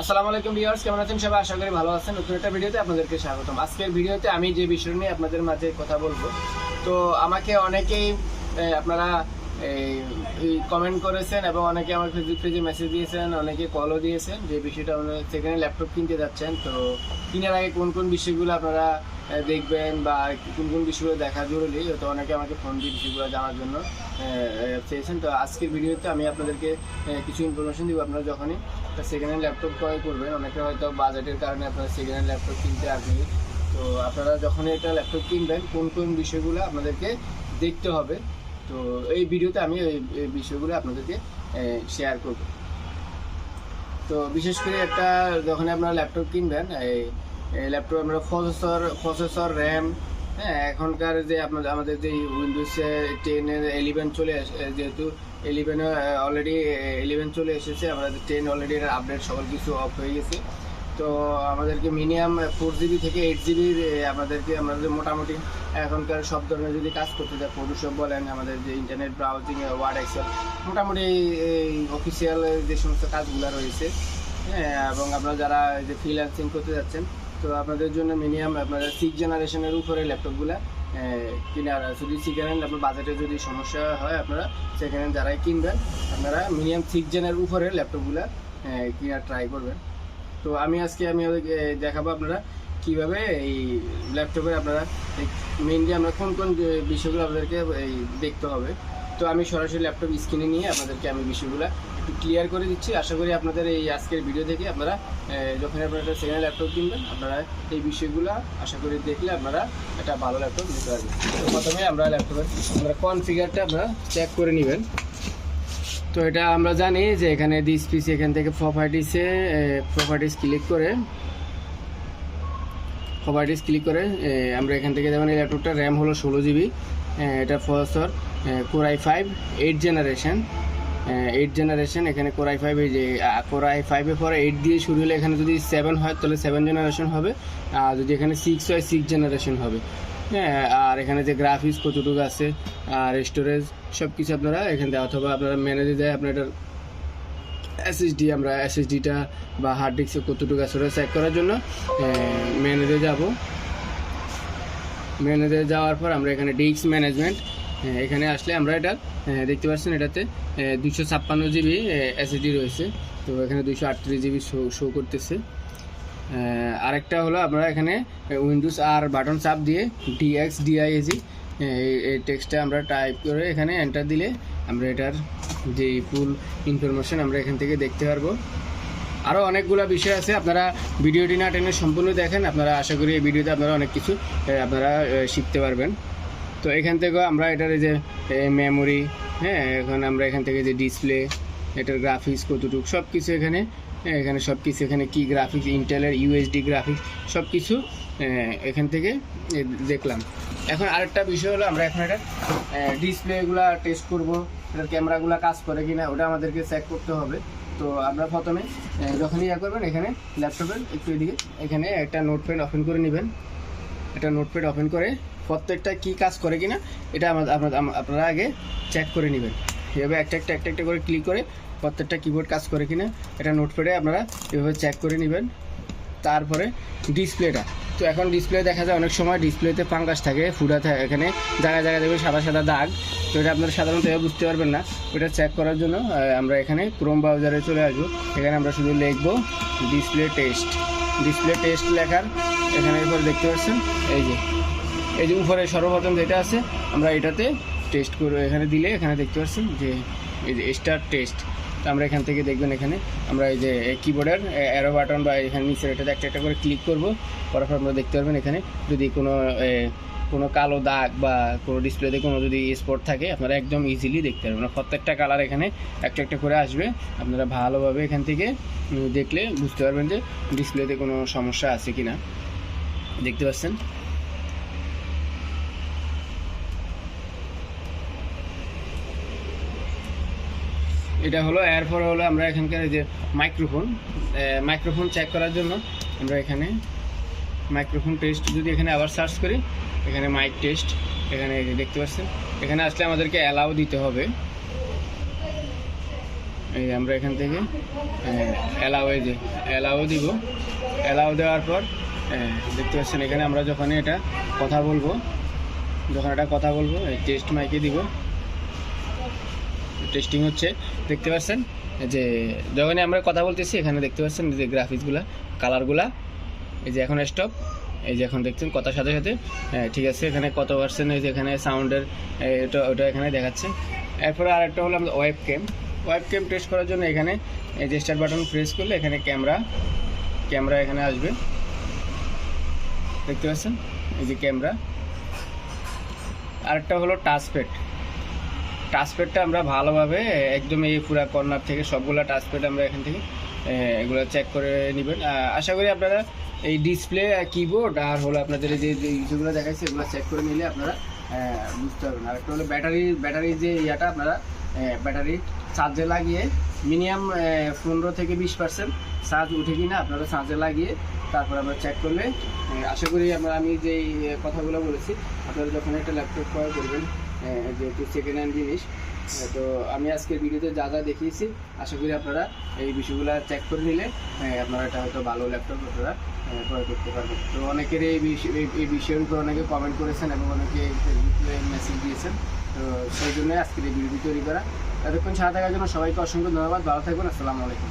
আসসালামু আলাইকুম ভিউয়ার্স কেমন আছেন সবাই? আশা করি ভালো আছেন। নতুন একটা ভিডিওতে আপনাদেরকে স্বাগতম। আজকের ভিডিওতে আমি যে বিষয় নিয়ে আপনাদের মাঝে কথা বলব তো আমাকে অনেকেই এ, আপনারা কমেন্ট করেছেন এবং অনেকে আমার ফেসবুক পেজে মেসেজ দিয়েছেন, অনেকে কলও দিয়েছেন যে বিষয়টা আপনারা সেখানে ল্যাপটপ কিনতে যাচ্ছেন। তো কেনার আগে কোন কোন বিষয়গুলো আপনারা দেখবেন বা কোন কোন বিষয়গুলো দেখা জরুরি, তো অনেকে আমাকে ফোন দিয়ে বিষয়গুলো জানার জন্য চেয়েছেন। তো আজকের ভিডিওতে আমি আপনাদেরকে কিছু ইনফরমেশন দিব আপনারা যখনই। একটা সেকেন্ড হ্যান্ড ল্যাপটপ ক্রয় করবেন। অনেকে হয়তো বাজেটের কারণে আপনারা সেকেন্ড ল্যাপটপ কিনতে আগ্রহী তো আপনারা যখনই একটা ল্যাপটপ কিনবেন, কোন কোন বিষয়গুলো আপনাদেরকে দেখতে হবে তো এই ভিডিওতে আমি এই বিষয়গুলো আপনাদেরকে শেয়ার করব। তো বিশেষ করে একটা যখন আপনারা ল্যাপটপ কিনবেন, এই ল্যাপটপ আমরা প্রসেসর প্রসেসর র্যাম হ্যাঁ এখনকার যে আপনাদের আমাদের যে উইন্ডোজ টেনের এলিভেন চলে যেহেতু এলিভেনে অলরেডি এলিভেন চলে এসেছে আমরা টেন অলরেডি আপডেট সকল কিছু অফ হয়ে গেছে। তো আমাদেরকে মিনিমাম ফোর জিবি থেকে এইট জিবির আমাদেরকে, আমাদের মোটামুটি এখনকার সব ধরনের যদি কাজ করতে চাই ফটোশপ বলেন, আমাদের যে ইন্টারনেট ব্রাউজিং ওয়ার্ড এক্সেল মোটামুটি এই অফিসিয়াল যে সমস্ত কাজগুলো রয়েছে এবং আপনারা যারা যে ফ্রিল্যান্সিং করতে যাচ্ছেন, তো আপনাদের জন্য মিনিমাম আপনাদের সিক্স জেনারেশনের উপরে ল্যাপটপগুলো কেনার যদি সেকেন্ড হ্যান্ড আপনার বাজেটে যদি সমস্যা হয় আপনারা সেকেন্ড হ্যান্ড যারাই কিনবেন, আপনারা মিনিমাম সিক্স জেনের উপরে ল্যাপটপগুলো কেনার ট্রাই করবেন। তো আমি আজকে, আমি দেখাবো আপনারা কীভাবে এই ল্যাপটপের আপনারা মেনলি আমরা কোন কোন বিষয়গুলো আপনাদেরকে এই দেখতে হবে। তো আমি সরাসরি ল্যাপটপ স্ক্রিনে নিয়ে আপনাদেরকে আমি বিষয়গুলো একটু ক্লিয়ার করে দিচ্ছি। আশা করি আপনাদের এই আজকের ভিডিও থেকে আপনারা যখন আপনারা একটা সেকেন্ড ল্যাপটপ কিনবেন, আপনারা এই বিষয়গুলো আশা করি দেখলে আপনারা একটা ভালো ল্যাপটপ নিতে পারবেন। প্রথমে আমরা ল্যাপটপের আমরা কনফিগারটা আপনারা চেক করে নেবেন। তো এটা আমরা জানি যে এখানে দিস পিস এখান থেকে প্রপার্টিসে প্রপার্টিস ক্লিক করে প্রপার্টিস ক্লিক করে আমরা এখান থেকে যেমন এই ল্যাপটপটার র্যাম হলো ষোলো জিবি এটা processor core i five eight generation eight generation এখানে কোরাই ফাইভ এই যে কোরাই ফাইভের পরে এইট দিয়ে শুরু হলে এখানে যদি সেভেন হয় তাহলে সেভেন জেনারেশন হবে, আর যদি এখানে সিক্স হয় সিক্স জেনারেশন হবে। হ্যাঁ আর এখানে যে গ্রাফিক্স কতটুকু আছে, আর স্টোরেজ সব কিছু আপনারা এখান থেকে, অথবা আপনারা ম্যানেজে যায় আপনার এটার এসএসডি আমরা এসএসডিটা বা হার্ড ডিস্কে কতটুকু আছে, ওটা চেক করার জন্য ম্যানেজে যাব। ম্যানেজে যাওয়ার পর আমরা এখানে ডিস্ক ম্যানেজমেন্ট এখানে আসলে আমরা এটা দেখতে পাচ্ছেন এটাতে দুশো ছাপ্পান্ন জিবি এসএসডি রয়েছে। তো এখানে দুশো আটত্রিশ জিবি শো শো করতেছে। আরেকটা হলো আপনারা এখানে উইন্ডোজ আর বাটন চাপ দিয়ে ডিএক্স ডিআইএজি এই টেক্সটটা আমরা টাইপ করে এখানে এন্টার দিলে আমরা এটার যে ফুল ইনফরমেশন আমরা এখান থেকে দেখতে পারব। আরও অনেকগুলো বিষয় আছে, আপনারা ভিডিওটি না টেনে সম্পূর্ণ দেখেন, আপনারা আশা করি এই ভিডিওতে আপনারা অনেক কিছু আপনারা শিখতে পারবেন। তো এখান থেকে আমরা এটার এই যে মেমোরি হ্যাঁ এখন আমরা এখান থেকে যে ডিসপ্লে এটার গ্রাফিক্স কতটুকু সব কিছু এখানে এখানে সব কিছু এখানে কি গ্রাফিক্স ইন্টেলের ইউএসডি গ্রাফিক্স সব কিছু এখান থেকে দেখলাম। এখন আরেকটা বিষয় হলো, আমরা এখন এটা ডিসপ্লেগুলো টেস্ট করব, এটার ক্যামেরাগুলো কাজ করে কি না ওটা আমাদেরকে চেক করতে হবে। তো আমরা প্রথমে যখনই ইয়ে করবেন, এখানে ল্যাপটপের একটু এদিকে, এখানে একটা নোটপ্যাড ওপেন করে নেবেন। একটা নোটপ্যাড ওপেন করে প্রত্যেকটা কি কাজ করে কিনা, এটা আপনারা আগে চেক করে নেবেন। এভাবে একটা একটা একটা একটা করে ক্লিক করে প্রত্যেকটা কিবোর্ড কাজ করে কিনা, এটা নোটপ্যাডে আপনারা এভাবে চেক করে নেবেন। তারপরে ডিসপ্লেটা তো এখন ডিসপ্লে দেখা যায় অনেক সময় ডিসপ্লেতে ফাঙ্গাস থাকে ফুডা থাকে এখানে জায়গায় জায়গায় দেখবে সাদা সাদা দাগ। তো এটা আপনারা সাধারণত এভাবে বুঝতে পারবেন না। ওটা চেক করার জন্য আমরা এখানে ক্রোম ব্রাউজারে চলে আসব। এখানে আমরা শুধু লিখব ডিসপ্লে টেস্ট ডিসপ্লে টেস্ট লেখার এখানে এরপর দেখতে পাচ্ছেন, এই যে এই যে উপরে সর্বপ্রথম যেটা আছে, আমরা এটাতে টেস্ট করব এখানে দিলে এখানে দেখতে পাচ্ছেন যে এই যে স্টার টেস্ট তো আমরা এখান থেকে দেখবেন এখানে আমরা এই যে কিবোর্ডের অ্যারো বাটন বা এখানে নিচের এটাতে একটা একটা করে ক্লিক করব। করার পর আমরা দেখতে পারবেন এখানে যদি কোনো কোনো কালো দাগ বা কোনো ডিসপ্লেতে কোনো যদি স্পট থাকে, আপনারা একদম ইজিলি দেখতে পারবেন। প্রত্যেকটা কালার এখানে একটা একটা করে আসবে। আপনারা ভালোভাবে এখান থেকে দেখলে বুঝতে পারবেন যে ডিসপ্লেতে কোনো সমস্যা আছে কি না দেখতে পাচ্ছেন? এটা হলো, এরপর হলো আমরা এখানকার যে মাইক্রোফোন মাইক্রোফোন চেক করার জন্য আমরা এখানে মাইক্রোফোন টেস্ট যদি এখানে আবার সার্চ করি, এখানে মাইক টেস্ট এখানে দেখতে পাচ্ছেন, এখানে আসলে আমাদেরকে অ্যালাউ দিতে হবে। এই আমরা এখান থেকে অ্যালাউ যে অ্যালাও দিব। অ্যালাউ দেওয়ার পর দেখতে পাচ্ছেন, এখানে আমরা যখন এটা কথা বলব, যখন এটা কথা বলব টেস্ট মাইকে দিব। টেস্টিং হচ্ছে দেখতে পাচ্ছেন? যে যখনই আমরা কথা বলতেছি এখানে দেখতে পাচ্ছেন যে গ্রাফিক্সগুলা কালারগুলা এই যে এখন স্টপ এই যে এখন দেখছেন কথার সাথে সাথে। হ্যাঁ, ঠিক আছে এখানে কত পার্সেন্ট যে এখানে সাউন্ডের এটা ওটা এখানে দেখাচ্ছে। এরপরে আরেকটা হলো আমাদের webcam webcam test করার জন্য এখানে এই যে স্টার বাটন প্রেস করলে এখানে ক্যামেরা ক্যামেরা এখানে আসবে। দেখতে পাচ্ছেন? এই যে ক্যামেরা আরেকটা হলো টাচপ্যাড টাচপ্যাডটা আমরা ভালোভাবে একদম এই পুরা কর্নার থেকে সবগুলো টাচপ্যাড আমরা এখান থেকে এগুলো চেক করে নেবেন। আশা করি আপনারা এই ডিসপ্লে কিবোর্ড আর হলো আপনাদের যে ইস্যুগুলো দেখাচ্ছে এগুলো চেক করে নিলে আপনারা বুঝতে পারবেন। আর একটা হলো ব্যাটারি ব্যাটারির যে ইয়াটা আপনারা ব্যাটারি চার্জে লাগিয়ে মিনিমাম পনেরো থেকে বিশ পার্সেন্ট চার্জ উঠে কিনা আপনারা চার্জে লাগিয়ে তারপর আমরা চেক করলে আশা করি আমরা, আমি যে কথাগুলো বলেছি, আপনারা যখন একটা ল্যাপটপ ক্রয় করবেন যেহেতু সেকেন্ড হ্যান্ড জিনিস তো আমি আজকের ভিডিওতে যা যা দেখিয়েছি আশা করি আপনারা এই বিষয়গুলো চেক করে নিলে আহ, আপনারা এটা হয়তো ভালো ল্যাপটপ আপনারা ক্রয় করতে পারবেন। তো অনেকের এই বিষয় এই- বিষয়ের উপর অনেকে কমেন্ট করেছেন এবং অনেকে ফেসবুকে মেসেজ দিয়েছেন। তো সেই জন্য আজকের এই ভিডিওটি তৈরি করা। এতক্ষণ সাথে থাকার জন্য সবাইকে অসংখ্য ধন্যবাদ। ভালো থাকবেন। আসসালামু আলাইকুম।